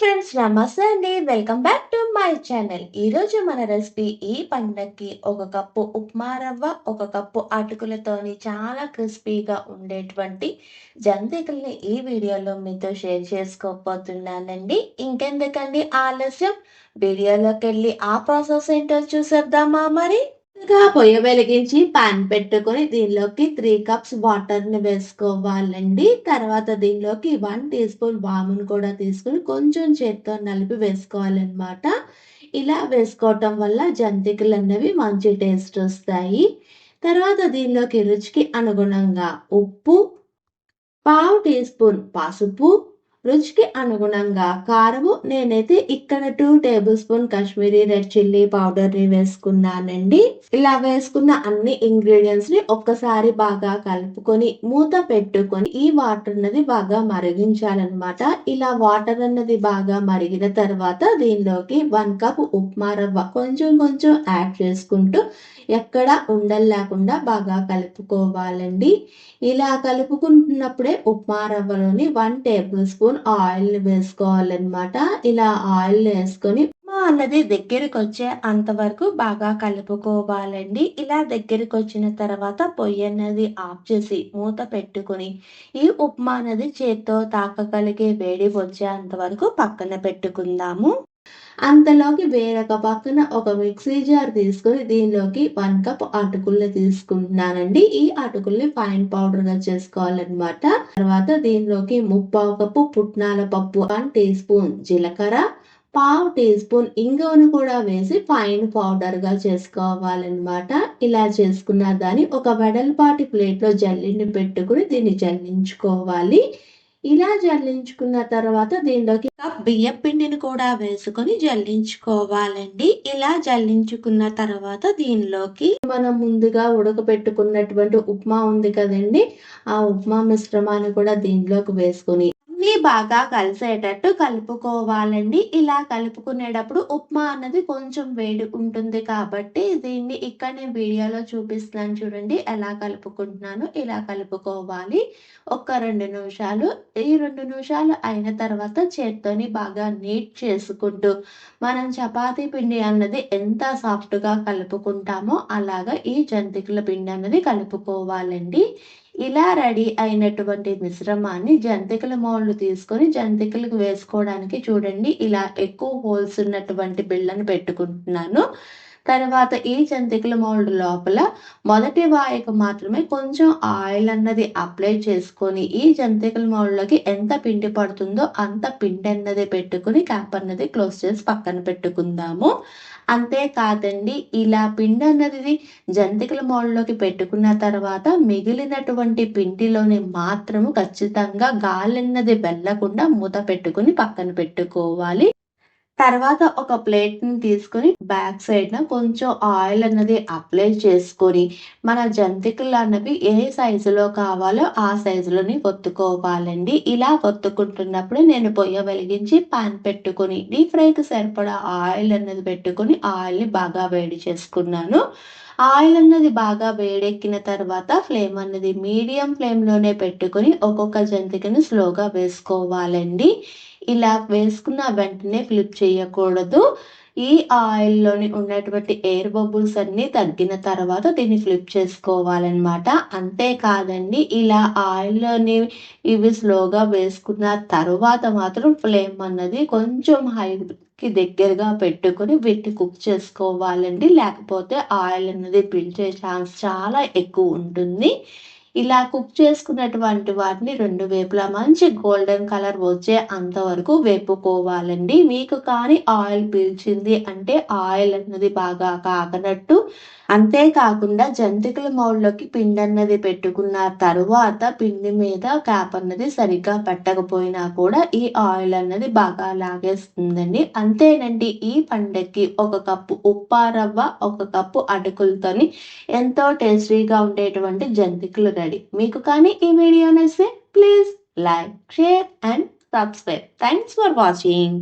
Friends నమస్తే అండి. Welcome back to my channel ఈరోజు మన రెసిపీ ఈ పండక్కి ఒక కప్పు ఉప్మా రవ్వ ఒక కప్పు అటుకులతోని చాలా క్రిస్పీగా ఉండేటువంటి జంతికల్ని ఈ వీడియోలో మీతో షేర్ చేసుకోబోతున్నానండి. ఇంకెందుకండి ఆలస్యం? వీడియోలోకి వెళ్ళి ఆ ప్రాసెస్ ఏంటో చూసేద్దామా మరి? ఇంకా పొయ్యి వెలిగించి పాన్ పెట్టుకొని దీనిలోకి త్రీ కప్స్ వాటర్ని వేసుకోవాలండి. తర్వాత దీనిలోకి వన్ టీ స్పూన్ వామును కూడా తీసుకుని కొంచెం చేత్తో నలిపి వేసుకోవాలన్నమాట. ఇలా వేసుకోవటం వల్ల జంతికలు అన్నవి మంచి టేస్ట్ వస్తాయి. తర్వాత దీనిలోకి రుచికి అనుగుణంగా ఉప్పు పావు టీ స్పూన్ పసుపు రుచికి అనుగుణంగా కారము నేనైతే ఇక్కడ two tablespoon Kashmiri red chilli పౌడర్ని వేసుకున్నానండి. ఇలా వేసుకున్న అన్ని ఇంగ్రీడియంట్స్ని ఒక్కసారి బాగా కలుపుకొని మూత పెట్టుకొని ఈ వాటర్ అన్నది బాగా మరిగించాలన్నమాట. ఇలా వాటర్ అన్నది బాగా మరిగిన తర్వాత దీనిలోకి వన్ కప్ ఉప్మా రవ్వ కొంచెం కొంచెం యాడ్ చేసుకుంటూ ఎక్కడ ఉండలు లేకుండా బాగా కలుపుకోవాలండి. ఇలా కలుపుకుంటున్నప్పుడే ఉప్మా రవ్వలోని వన్ టేబుల్ స్పూన్ ఆయిల్ వేసుకోవాలన్నమాట. ఇలా ఆయిల్ వేసుకొని అన్నది దగ్గరికి వచ్చే అంతవరకు బాగా కలుపుకోవాలండి. ఇలా దగ్గరికి వచ్చిన తర్వాత పొయ్యి అన్నది ఆఫ్ చేసి మూత పెట్టుకుని ఈ ఉప్మా అన్నది చేత్తో తాకగలిగే వేడి వచ్చే అంతవరకు పక్కన పెట్టుకుందాము. అంతలోకి వేరొక పక్కన ఒక మిక్సీ జార్ తీసుకొని దీనిలోకి వన్ కప్ అటుకుల్ని తీసుకుంటున్నానండి. ఈ అటుకుల్ని ఫైన్ పౌడర్గా చేసుకోవాలన్నమాట. తర్వాత దీనిలోకి ముప్పావు కప్పు పుట్నాల పప్పు వన్ టీ స్పూన్ జీలకర్ర పావు టీ స్పూన్ ఇంగువను కూడా వేసి ఫైన్ పౌడర్గా చేసుకోవాలన్నమాట. ఇలా చేసుకున్న దాన్ని ఒక వెడల్పాటి ప్లేట్లో జల్లిని పెట్టుకుని దీన్ని జల్లించుకోవాలి. ఇలా జల్లించుకున్న తర్వాత దీనిలోకి కప్ బియ్యం పిండిని కూడా వేసుకొని జల్లించుకోవాలండి. ఇలా జల్లించుకున్న తర్వాత దీనిలోకి మనం ముందుగా ఉడకపెట్టుకున్నటువంటి ఉప్మా ఉంది కదండి. ఆ ఉప్మా మిశ్రమాన్ని కూడా దీనిలోకి వేసుకొని అన్ని బాగా కలిసేటట్టు కలుపుకోవాలండి. ఇలా కలుపుకునేటప్పుడు ఉప్మా అన్నది కొంచెం వేడి ఉంటుంది కాబట్టి దీన్ని ఇక్కడ నేను వీడియోలో చూపిస్తున్నాను చూడండి ఎలా కలుపుకుంటున్నాను ఇలా కలుపుకోవాలి. ఒక రెండు నిమిషాలు ఈ రెండు నిమిషాలు అయిన తర్వాత చేత్తోని బాగా నీట్ చేసుకుంటూ మనం చపాతీ పిండి అన్నది ఎంత సాఫ్ట్గా కలుపుకుంటామో అలాగా ఈ జంతికల పిండి అన్నది కలుపుకోవాలండి. ఇలా రెడీ అయినటువంటి మిశ్రమాన్ని జంతికల మౌళ్ళు తీసుకొని జంతికలకు వేసుకోవడానికి చూడండి ఇలా ఎక్కువ హోల్స్ ఉన్నటువంటి బిళ్ళను పెట్టుకుంటున్నాను. తర్వాత ఈ జంతికల మౌల్డ్ లోపల మొదటి వాయకు మాత్రమే కొంచెం ఆయిల్ అన్నది అప్లై చేసుకొని ఈ జంతికల మౌల్డ్లోకి ఎంత పిండి పడుతుందో అంత పిండి అన్నది పెట్టుకుని క్యాప్ అన్నది క్లోజ్ చేసి పక్కన పెట్టుకుందాము. అంతేకాదండి ఇలా పిండి అన్నది జంతికల మౌల్డ్లోకి పెట్టుకున్న తర్వాత మిగిలినటువంటి పిండిలోని మాత్రము ఖచ్చితంగా గాలిన్నది వెళ్ళకుండా మూత పెట్టుకుని పక్కన పెట్టుకోవాలి. తర్వాత ఒక ప్లేట్ని తీసుకొని బ్యాక్ సైడ్న కొంచెం ఆయిల్ అన్నది అప్లై చేసుకొని మన జంతికలు అన్నవి ఏ సైజులో కావాలో ఆ సైజులోని ఒత్తుకోవాలండి ఇలా ఒత్తుకుంటున్నప్పుడు నేను పొయ్య వెలిగించి పాన్ పెట్టుకొని డీప్ ఫ్రైకి సరిపడా ఆయిల్ అన్నది పెట్టుకొని ఆయిల్ని బాగా వేడి చేసుకున్నాను. ఆయిల్ అన్నది బాగా వేడెక్కిన తర్వాత ఫ్లేమ్ అన్నది మీడియం ఫ్లేమ్లోనే పెట్టుకొని ఒక్కొక్క జంతికని స్లోగా వేసుకోవాలండి. ఇలా వేసుకున్న వెంటనే ఫ్లిప్ చేయకూడదు. ఈ ఆయిల్లోని ఉన్నటువంటి ఎయిర్ బబుల్స్ అన్ని తగ్గిన తర్వాత దీన్ని ఫ్లిప్ చేసుకోవాలన్నమాట. అంతేకాదండి ఇలా ఆయిల్లోని ఇవి స్లోగా వేసుకున్న తర్వాత మాత్రం ఫ్లేమ్ అన్నది కొంచెం హై కి దగ్గరగా పెట్టుకొని వీటిని కుక్ చేసుకోవాలండి. లేకపోతే ఆయిల్ అనేది పిలిచే ఛాన్స్ చాలా ఎక్కువ ఉంటుంది. ఇలా కుక్ చేసుకున్నటువంటి వాటిని రెండు వేపులా మంచి గోల్డెన్ కలర్ వచ్చే అంతవరకు వేపుకోవాలండి. మీకు కానీ ఆయిల్ పీల్చింది అంటే ఆయిల్ అన్నది బాగా కాకనట్టు అంతేకాకుండా జంతికల మౌల్లోకి పిండి అన్నది పెట్టుకున్న తరువాత పిండి మీద క్యాప్ అన్నది సరిగ్గా పెట్టకపోయినా కూడా ఈ ఆయిల్ అన్నది బాగా లాగేస్తుందండి. అంతేనండి ఈ పండక్కి ఒక కప్పు ఉప్పా రవ్వ ఒక కప్పు అటుకులతోని ఎంతో టేస్టీగా ఉండేటువంటి జంతికలు రెడీ మీకు కానీ ఈ వీడియో నచ్చితే please like share and subscribe. Thanks for watching